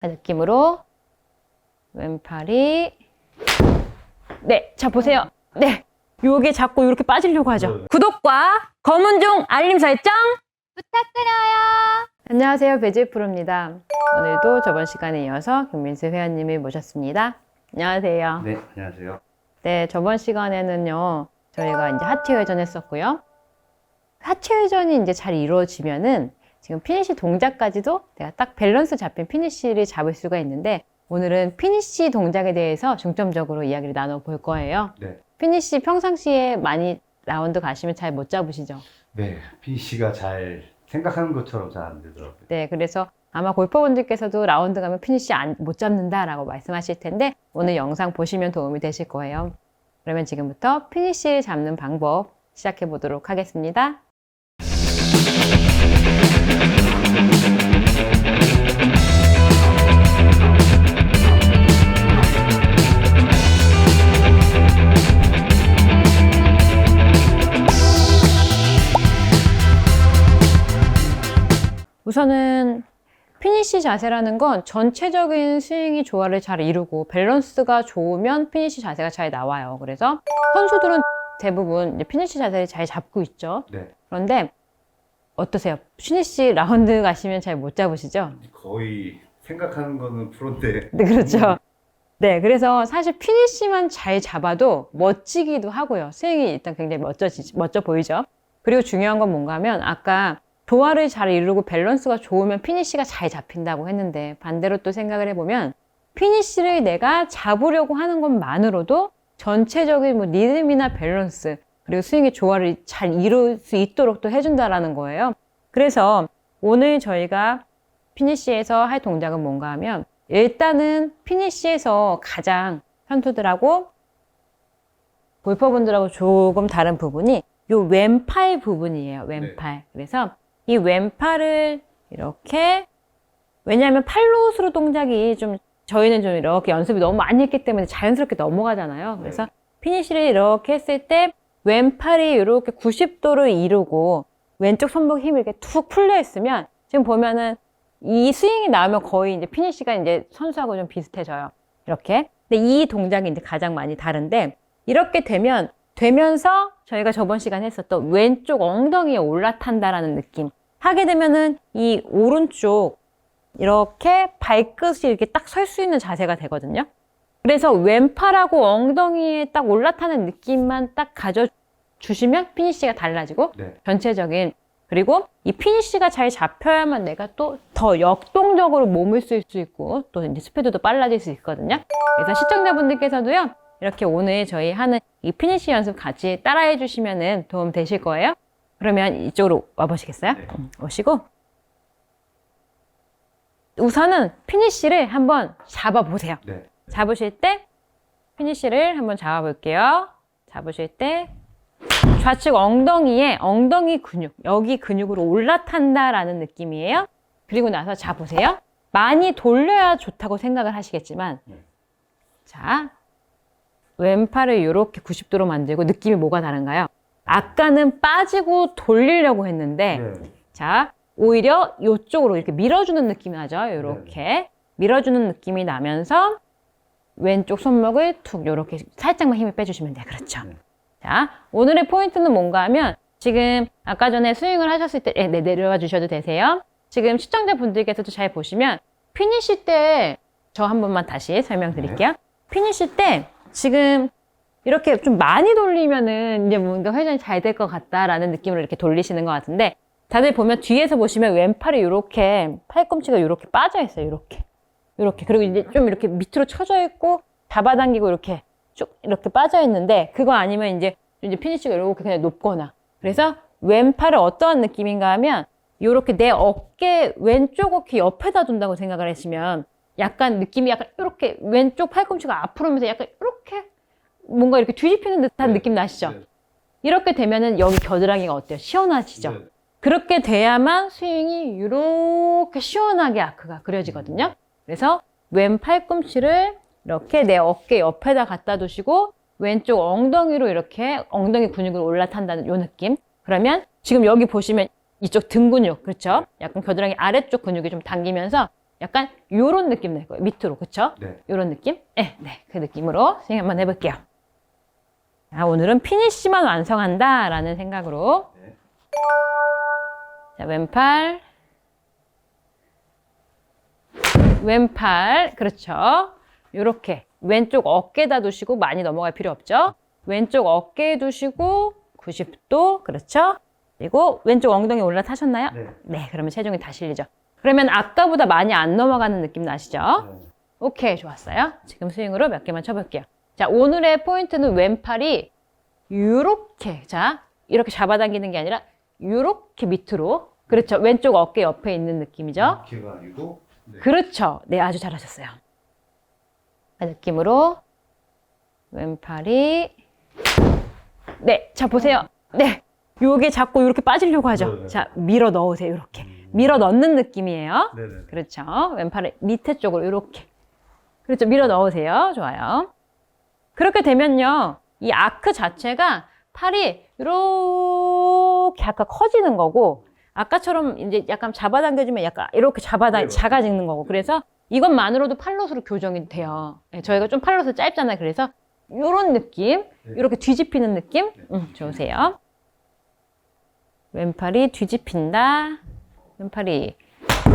그 느낌으로 왼팔이 네, 자 보세요. 네, 요게 자꾸 이렇게 빠지려고 하죠. 네. 구독과 검은 종 알림 설정 부탁드려요. 안녕하세요, 배지 프로입니다. 오늘도 저번 시간에 이어서 김민수 회원님을 모셨습니다. 안녕하세요. 네, 안녕하세요. 네, 저번 시간에는요, 저희가 이제 하체 회전 했었고요. 하체 회전이 이제 잘 이루어지면은 지금 피니시 동작까지도 내가 딱 밸런스 잡힌 피니시를 잡을 수가 있는데 오늘은 피니시 동작에 대해서 중점적으로 이야기를 나눠볼 거예요. 네. 피니시 평상시에 많이 라운드 가시면 잘 못 잡으시죠? 네, 피니시가 잘 생각하는 것처럼 잘 안 되더라고요. 네, 그래서 아마 골퍼분들께서도 라운드 가면 피니시 안- 못 잡는다라고 말씀하실 텐데 오늘 영상 보시면 도움이 되실 거예요. 그러면 지금부터 피니시 잡는 방법 시작해 보도록 하겠습니다. 우선은 피니시 자세라는 건 전체적인 스윙이 조화를 잘 이루고 밸런스가 좋으면 피니시 자세가 잘 나와요. 그래서 선수들은 대부분 피니시 자세를 잘 잡고 있죠. 네, 그런데 어떠세요? 피니시 라운드 가시면 잘 못 잡으시죠? 거의 생각하는 거는 프로인데. 네, 그렇죠. 네, 그래서 사실 피니시만 잘 잡아도 멋지기도 하고요. 스윙이 일단 굉장히 멋져지, 멋져 보이죠? 그리고 중요한 건 뭔가 하면 아까 조화를 잘 이루고 밸런스가 좋으면 피니시가 잘 잡힌다고 했는데 반대로 또 생각을 해보면 피니시를 내가 잡으려고 하는 것만으로도 전체적인 뭐 리듬이나 밸런스 그리고 스윙의 조화를 잘 이룰 수 있도록 또 해준다라는 거예요. 그래서 오늘 저희가 피니시에서 할 동작은 뭔가 하면 일단은 피니시에서 가장 선수들하고 골퍼분들하고 조금 다른 부분이 요 왼팔 부분이에요. 왼팔. 그래서 이 왼팔을 이렇게 왜냐하면 팔로 스로 동작이 좀 저희는 좀 이렇게 연습을 너무 많이 했기 때문에 자연스럽게 넘어가잖아요. 그래서 피니시를 이렇게 했을 때 왼팔이 이렇게 90도를 이루고 왼쪽 손목 힘이 이렇게 툭 풀려 있으면 지금 보면은 이 스윙이 나오면 거의 이제 피니시가 이제 선수하고 좀 비슷해져요. 이렇게. 근데 이 동작이 이제 가장 많이 다른데 이렇게 되면 되면서 저희가 저번 시간에 했었던 왼쪽 엉덩이에 올라탄다라는 느낌. 하게 되면은 이 오른쪽 이렇게 발끝이 이렇게 딱 설 수 있는 자세가 되거든요. 그래서 왼팔하고 엉덩이에 딱 올라타는 느낌만 딱 가져주시면 피니시가 달라지고 네, 전체적인 그리고 이 피니시가 잘 잡혀야만 내가 또 더 역동적으로 몸을 쓸 수 있고 또 이제 스피드도 빨라질 수 있거든요. 그래서 시청자분들께서도요 이렇게 오늘 저희 하는 이 피니시 연습 같이 따라해 주시면은 도움 되실 거예요. 그러면 이쪽으로 와보시겠어요? 네. 음, 오시고 우선은 피니시를 한번 잡아보세요. 네, 잡으실 때 피니시를 한번 잡아볼게요. 잡으실 때 좌측 엉덩이에 엉덩이 근육, 여기 근육으로 올라탄다라는 느낌이에요. 그리고 나서 잡으세요. 많이 돌려야 좋다고 생각을 하시겠지만 네. 자 왼팔을 이렇게 90도로 만들고 느낌이 뭐가 다른가요? 아까는 빠지고 돌리려고 했는데 네, 자, 오히려 이쪽으로 이렇게 밀어주는 느낌이 나죠. 이렇게 밀어주는 느낌이 나면서 왼쪽 손목을 툭 이렇게 살짝만 힘을 빼주시면 돼요. 그렇죠. 네. 자, 오늘의 포인트는 뭔가 하면 지금 아까 전에 스윙을 하셨을 때, 네, 내려와 주셔도 되세요. 지금 시청자분들께서도 잘 보시면 피니시 때 저 한 번만 다시 설명드릴게요. 피니시 때 지금 이렇게 좀 많이 돌리면은 이제 뭔가 회전이 잘 될 것 같다라는 느낌으로 이렇게 돌리시는 것 같은데 다들 보면 뒤에서 보시면 왼팔이 이렇게 팔꿈치가 이렇게 빠져 있어요. 이렇게. 이렇게. 그리고 이제 좀 이렇게 밑으로 쳐져 있고 잡아당기고 이렇게 쭉 이렇게 빠져 있는데 그거 아니면 이제 이제 피니시가 이렇게 그냥 높거나. 그래서 왼팔을 어떠한 느낌인가 하면 이렇게 내 어깨 왼쪽 어깨 옆에다 둔다고 생각을 하시면 약간 느낌이 약간 이렇게 왼쪽 팔꿈치가 앞으로 오면서 약간 이렇게 뭔가 이렇게 뒤집히는 듯한 네. 느낌 나시죠? 네. 이렇게 되면은 여기 겨드랑이가 어때요? 시원하시죠? 네. 그렇게 돼야만 스윙이 이렇게 시원하게 아크가 그려지거든요. 그래서 왼 팔꿈치를 이렇게 내 어깨 옆에다 갖다 두시고 왼쪽 엉덩이로 이렇게 엉덩이 근육을 올라탄다는 요 느낌. 그러면 지금 여기 보시면 이쪽 등 근육, 그렇죠? 약간 겨드랑이 아래쪽 근육이 좀 당기면서 약간 요런 느낌 낼 거예요. 밑으로. 그쵸? 네. 요런 느낌? 네, 네. 그 느낌으로 스윙 한번 해볼게요. 자, 오늘은 피니쉬만 완성한다 라는 생각으로. 네. 자, 왼팔. 왼팔. 그렇죠. 요렇게. 왼쪽 어깨에다 두시고 많이 넘어갈 필요 없죠. 왼쪽 어깨에 두시고 90도. 그렇죠. 그리고 왼쪽 엉덩이 올라타셨나요? 네. 네, 그러면 체중이 다 실리죠. 그러면 아까보다 많이 안 넘어가는 느낌 나시죠? 네. 오케이, 좋았어요. 지금 스윙으로 몇 개만 쳐볼게요. 자, 오늘의 포인트는 왼팔이 요렇게, 자, 이렇게 잡아당기는 게 아니라 요렇게 밑으로. 그렇죠. 왼쪽 어깨 옆에 있는 느낌이죠. 이렇게가 아니고 네. 그렇죠. 네, 아주 잘하셨어요. 그 느낌으로 왼팔이 네, 자 보세요. 네, 요게 자꾸 이렇게 빠지려고 하죠. 네, 네. 자, 밀어 넣으세요. 이렇게 밀어 넣는 느낌이에요. 네네. 그렇죠. 왼팔을 밑에 쪽으로 이렇게. 그렇죠. 밀어 넣으세요. 좋아요. 그렇게 되면요. 이 아크 자체가 팔이 이렇게 약간 커지는 거고 아까처럼 이제 약간 잡아당겨주면 약간 이렇게 잡아당 네, 작아지는 거고 그래서 이것만으로도 팔롯으로 교정이 돼요. 네, 저희가 좀 팔롯이 짧잖아요. 그래서 이런 느낌, 네. 이렇게 뒤집히는 느낌, 네. 음, 좋으세요. 왼팔이 뒤집힌다. 왼팔이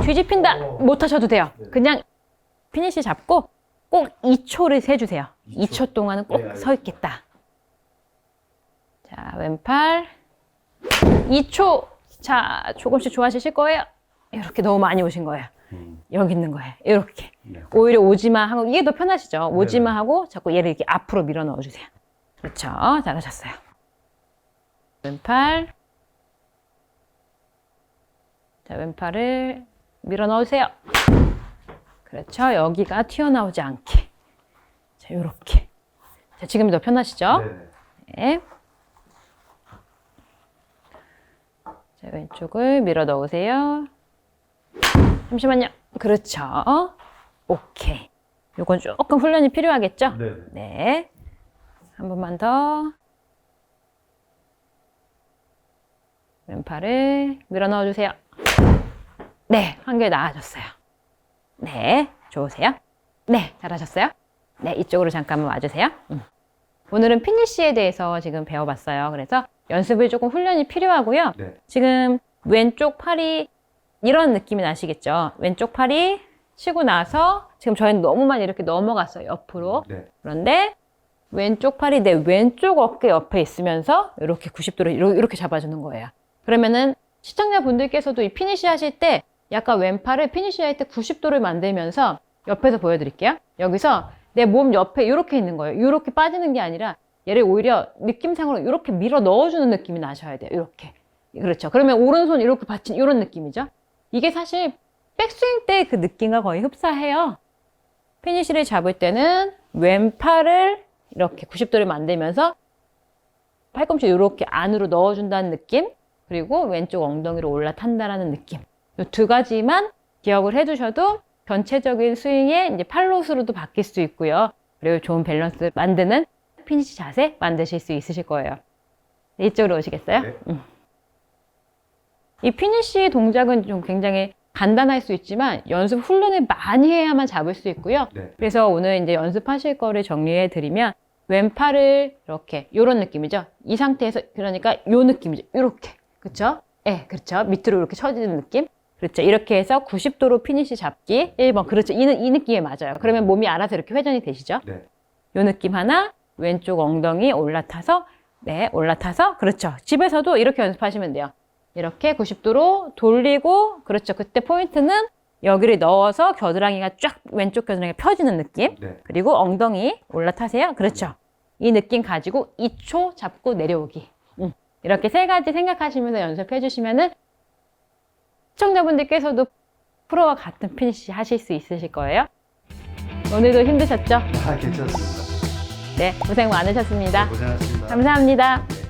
뒤집힌다. 오. 못 하셔도 돼요. 네. 그냥 피니시 잡고 꼭 2초를 세주세요. 2초. 2초, 동안은 네, 꼭서 알겠습니다. 있겠다. 자, 왼팔 2초. 자, 조금씩 좋아지실 거예요. 이렇게 너무 많이 오신 거예요. 음. 여기 있는 거예요. 이렇게. 네. 오히려 오지마 하고 이게 더 편하시죠. 오지마 네네. 하고 자꾸 얘를 이렇게 앞으로 밀어 넣어주세요. 그렇죠. 잘하셨어요. 왼팔. 자, 왼팔을 밀어 넣으세요. 그렇죠. 여기가 튀어나오지 않게. 자, 요렇게. 자, 지금이 더 편하시죠? 네네. 네. 자, 왼쪽을 밀어 넣으세요. 잠시만요. 그렇죠. 오케이. 요건 조금 훈련이 필요하겠죠? 네네. 네. 한 번만 더. 왼팔을 밀어 넣어주세요. 네, 한결 나아졌어요. 네, 좋으세요? 네, 잘하셨어요? 네, 이쪽으로 잠깐만 와주세요. 음. 오늘은 피니쉬에 대해서 지금 배워봤어요. 그래서 연습을 조금 훈련이 필요하고요. 네. 지금 왼쪽 팔이 이런 느낌이 나시겠죠? 왼쪽 팔이 치고 나서 지금 저희는 너무 많이 이렇게 넘어갔어요. 옆으로. 네. 그런데 왼쪽 팔이 내 왼쪽 어깨 옆에 있으면서 이렇게 90도로 이렇게 잡아주는 거예요. 그러면은 시청자분들께서도 이 피니쉬 하실 때 약간 왼팔을 피니쉬 할때 90도를 만들면서 옆에서 보여드릴게요. 여기서 내 몸 옆에 이렇게 있는 거예요. 이렇게 빠지는 게 아니라 얘를 오히려 느낌상으로 이렇게 밀어 넣어주는 느낌이 나셔야 돼요. 이렇게. 그렇죠. 그러면 오른손 이렇게 받친 이런 느낌이죠. 이게 사실 백스윙 때 그 느낌과 거의 흡사해요. 피니쉬를 잡을 때는 왼팔을 이렇게 90도를 만들면서 팔꿈치 이렇게 안으로 넣어준다는 느낌 그리고 왼쪽 엉덩이로 올라탄다라는 느낌 이 두 가지만 기억을 해두셔도 전체적인 스윙의 이제 팔로스로도 바뀔 수 있고요 그리고 좋은 밸런스 만드는 피니시 자세 만드실 수 있으실 거예요 네, 이쪽으로 오시겠어요? 네. 이 피니쉬 동작은 좀 굉장히 간단할 수 있지만 연습 훈련을 많이 해야만 잡을 수 있고요. 네. 그래서 오늘 이제 연습하실 거를 정리해 드리면 왼팔을 이렇게 요런 느낌이죠. 이 상태에서 그러니까 요 느낌이죠. 요렇게. 그렇죠? 예, 네, 그렇죠. 밑으로 이렇게 쳐지는 느낌. 그렇죠. 이렇게 해서 90도로 피니시 잡기 1번. 그렇죠. 이, 이 느낌에 맞아요. 그러면 몸이 알아서 이렇게 회전이 되시죠? 네. 요 느낌 하나, 왼쪽 엉덩이 올라타서, 네, 올라타서, 그렇죠. 집에서도 이렇게 연습하시면 돼요. 이렇게 90도로 돌리고, 그렇죠. 그때 포인트는 여기를 넣어서 겨드랑이가 쫙 왼쪽 겨드랑이가 펴지는 느낌. 네. 그리고 엉덩이 올라타세요. 그렇죠. 이 느낌 가지고 2초 잡고 내려오기. 음, 이렇게 세 가지 생각하시면서 연습해 주시면은 시청자분들께서도 프로와 같은 피니시 하실 수 있으실 거예요. 오늘도 힘드셨죠? 아, 괜찮습니다. 네, 고생 많으셨습니다. 고생하셨습니다. 감사합니다.